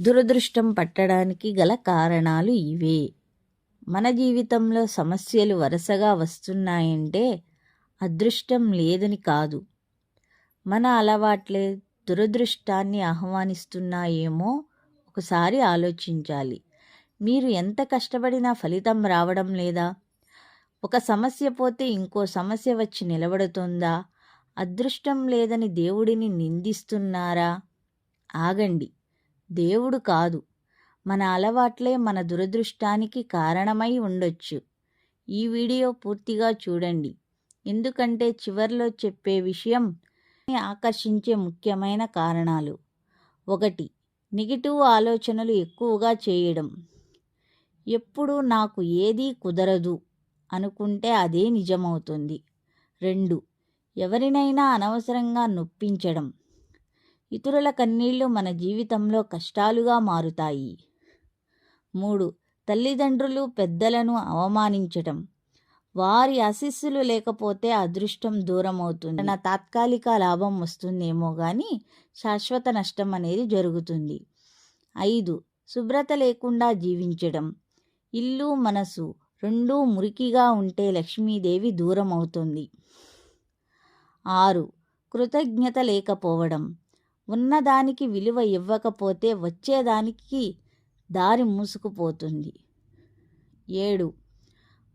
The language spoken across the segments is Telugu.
దురదృష్టం పట్టడానికి గల కారణాలు ఇవే. మన జీవితంలో సమస్యలు వరుసగా వస్తున్నాయంటే అదృష్టం లేదని కాదు. మన అలవాట్లే దురదృష్టాన్ని ఆహ్వానిస్తున్నాయేమో ఒకసారి ఆలోచించాలి. మీరు ఎంత కష్టపడినా ఫలితం రావడం లేదా? ఒక సమస్య పోతే ఇంకో సమస్య వచ్చి నిలబడుతుందా? అదృష్టం లేదని దేవుడిని నిందిస్తున్నారా? ఆగండి. దేవుడు కాదు. మన అలవాట్లే మన దురదృష్టానికి కారణమై ఉండొచ్చు. ఈ వీడియో పూర్తిగా చూడండి. ఎందుకంటే చివర్లో చెప్పే విషయం ఆకర్షించే ముఖ్యమైన కారణాలు. ఒకటి నెగిటివ్ ఆలోచనలు ఎక్కువగా చేయడం. ఎప్పుడు నాకు ఏదీ కుదరదు అనుకుంటే అదే నిజమవుతుంది. రెండు ఎవరినైనా అనవసరంగా నొప్పించడం. ఇతరుల కన్నీళ్ళు మన జీవితంలో కష్టాలుగా మారుతాయి. మూడు తల్లిదండ్రులు పెద్దలను అవమానించటం. వారి ఆశీస్సులు లేకపోతే అదృష్టం దూరం అవుతుంది నా తాత్కాలిక లాభం వస్తుందేమో కానీ శాశ్వత నష్టం అనేది జరుగుతుంది. ఐదు శుభ్రత లేకుండా జీవించడం ఇల్లు మనసు రెండూ మురికిగా ఉంటే లక్ష్మీదేవి దూరం అవుతుంది ఆరు కృతజ్ఞత లేకపోవడం. ఉన్నదానికి విలువ ఇవ్వకపోతే వచ్చేదానికి దారి మూసుకుపోతుంది. ఏడు.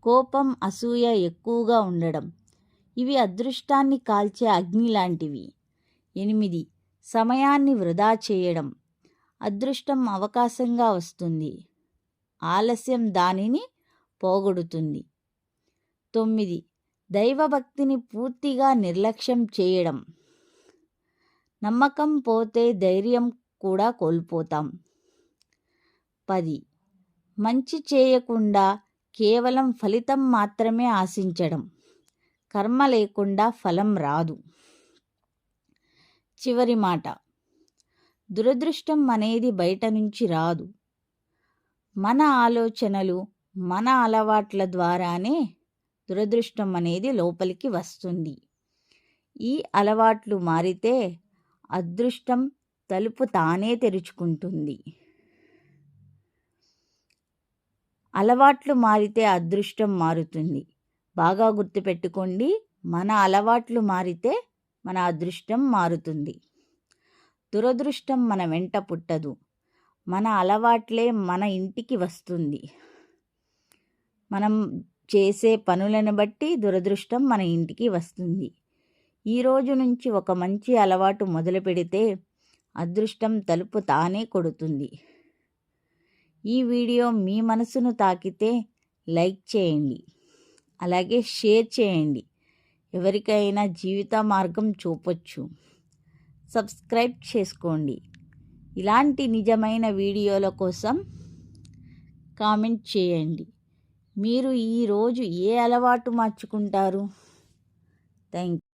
కోపం అసూయ ఎక్కువగా ఉండడం. ఇవి అదృష్టాన్ని కాల్చే అగ్ని లాంటివి. ఎనిమిది. సమయాన్ని వృధా చేయడం. అదృష్టం అవకాశంగా వస్తుంది. ఆలస్యం దానిని పోగొడుతుంది. తొమ్మిది. దైవభక్తిని పూర్తిగా నిర్లక్ష్యం చేయడం. నమ్మకం పోతే ధైర్యం కూడా కోల్పోతాం. పది. మంచి చేయకుండా కేవలం ఫలితం మాత్రమే ఆశించడం. కర్మ లేకుండా ఫలం రాదు. చివరి మాట. దురదృష్టం అనేది బయట నుంచి రాదు. మన ఆలోచనలు మన అలవాట్ల ద్వారానే దురదృష్టం అనేది లోపలికి వస్తుంది. ఈ అలవాట్లు మారితే అదృష్టం తలుపు తానే తెరుచుకుంటుంది. అలవాట్లు మారితే అదృష్టం మారుతుంది. బాగా గుర్తుపెట్టుకోండి మన అలవాట్లు మారితే మన అదృష్టం మారుతుంది. దురదృష్టం మన వెంట పుట్టదు. మన అలవాట్లే మన ఇంటికి వస్తుంది. మనం చేసే పనులను బట్టి దురదృష్టం మన ఇంటికి వస్తుంది. ఈ రోజు నుంచి ఒక మంచి అలవాటు మొదలు పెడితే అదృష్టం తలుపు తానే కొడుతుంది. ఈ వీడియో మీ మనసును తాకితే లైక్ చేయండి. అలాగే షేర్ చేయండి. ఎవరికైనా జీవిత మార్గం చూపొచ్చు. సబ్స్క్రైబ్ చేసుకోండి. ఇలాంటి నిజమైన వీడియోల కోసం కామెంట్ చేయండి. మీరు ఈరోజు ఏ అలవాటు మార్చుకుంటారు? థ్యాంక్